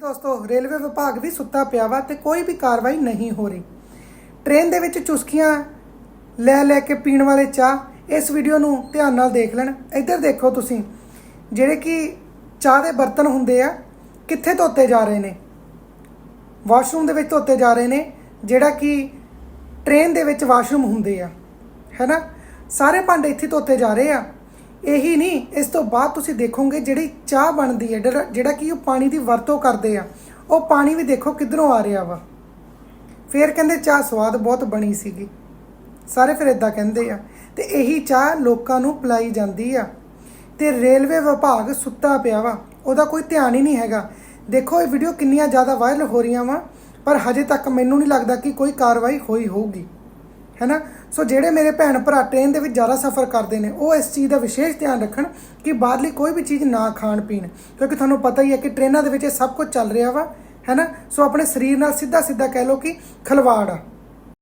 ਦੋਸਤੋ, ਰੇਲਵੇ ਵਿਭਾਗ ਵੀ ਸੁੱਤਾ ਪਿਆ ਵਾ ਤੇ ਕੋਈ ਵੀ ਕਾਰਵਾਈ ਨਹੀਂ ਹੋ ਰਹੀ। ਟ੍ਰੇਨ ਦੇ ਵਿੱਚ ਚੁਸਕੀਆਂ ਲੈ ਲੈ ਕੇ ਪੀਣ ਵਾਲੇ ਚਾਹ, ਇਸ ਵੀਡੀਓ ਨੂੰ ਧਿਆਨ ਨਾਲ ਦੇਖ ਲੈਣ। ਇੱਧਰ ਦੇਖੋ ਤੁਸੀਂ, ਜਿਹੜੇ ਕਿ ਚਾਹ ਦੇ ਬਰਤਨ ਹੁੰਦੇ ਆ, ਕਿੱਥੇ ਧੋਤੇ ਜਾ ਰਹੇ ਨੇ? ਵਾਸ਼ਰੂਮ ਦੇ ਵਿੱਚ ਧੋਤੇ ਜਾ ਰਹੇ ਨੇ, ਜਿਹੜਾ ਕਿ ਟ੍ਰੇਨ ਦੇ ਵਿੱਚ ਵਾਸ਼ਰੂਮ ਹੁੰਦੇ ਆ। ਹੈਨਾ ਸਾਰੇ ਭਾਂਡੇ ਇੱਥੇ ਧੋਤੇ ਜਾ ਰਹੇ ਆ। ਇਹੀ ਨਹੀਂ, ਇਸ ਤੋਂ ਬਾਅਦ ਤੁਸੀਂ ਦੇਖੋਗੇ ਜਿਹੜੀ ਚਾਹ ਬਣਦੀ ਹੈ, ਜਿਹੜਾ- ਜਿਹੜਾ ਕਿ ਉਹ ਪਾਣੀ ਦੀ ਵਰਤੋਂ ਕਰਦੇ ਆ, ਉਹ ਪਾਣੀ ਵੀ ਦੇਖੋ ਕਿੱਧਰੋਂ ਆ ਰਿਹਾ ਵਾ। ਫੇਰ ਕਹਿੰਦੇ ਚਾਹ ਸਵਾਦ ਬਹੁਤ ਬਣੀ ਸੀਗੀ। ਸਾਰੇ ਫਿਰ ਇਦਾਂ ਕਹਿੰਦੇ ਆ, ਤੇ ਇਹੀ ਚਾਹ ਲੋਕਾਂ ਨੂੰ ਪਿਲਾਈ ਜਾਂਦੀ ਆ। ਤੇ ਰੇਲਵੇ ਵਿਭਾਗ ਸੁੱਤਾ ਪਿਆ ਵਾ, ਉਹਦਾ ਕੋਈ ਧਿਆਨ ਹੀ ਨਹੀਂ ਹੈਗਾ। ਦੇਖੋ, ਇਹ ਵੀਡੀਓ ਕਿੰਨੀਆਂ ਜ਼ਿਆਦਾ ਵਾਇਰਲ ਹੋ ਰਹੀਆਂ ਵਾ, ਪਰ ਹਜੇ ਤੱਕ ਮੈਨੂੰ ਨਹੀਂ ਲੱਗਦਾ ਕਿ ਕੋਈ ਕਾਰਵਾਈ ਹੋਈ ਹੋਊਗੀ। ਹੈਨਾ? ਸੋ ਜਿਹੜੇ ਮੇਰੇ ਭੈਣ ਭਰਾ ਟ੍ਰੇਨ ਦੇ ਵਿੱਚ ਜ਼ਿਆਦਾ ਸਫ਼ਰ ਕਰਦੇ ਨੇ, ਉਹ ਇਸ ਚੀਜ਼ ਦਾ ਵਿਸ਼ੇਸ਼ ਧਿਆਨ ਰੱਖਣ ਕਿ ਬਾਹਰਲੀ ਕੋਈ ਵੀ ਚੀਜ਼ ਨਾ ਖਾਣ ਪੀਣ। ਕਿਉਂਕਿ ਤੁਹਾਨੂੰ ਪਤਾ ਹੀ ਹੈ ਕਿ ਟ੍ਰੇਨਾਂ ਦੇ ਵਿੱਚ ਇਹ ਸਭ ਕੁਝ ਚੱਲ ਰਿਹਾ ਵਾ, ਹੈਨਾ? ਸੋ ਆਪਣੇ ਸਰੀਰ ਨਾਲ ਸਿੱਧਾ ਸਿੱਧਾ ਕਹਿ ਲਓ ਕਿ ਖਲਵਾੜ ਆ।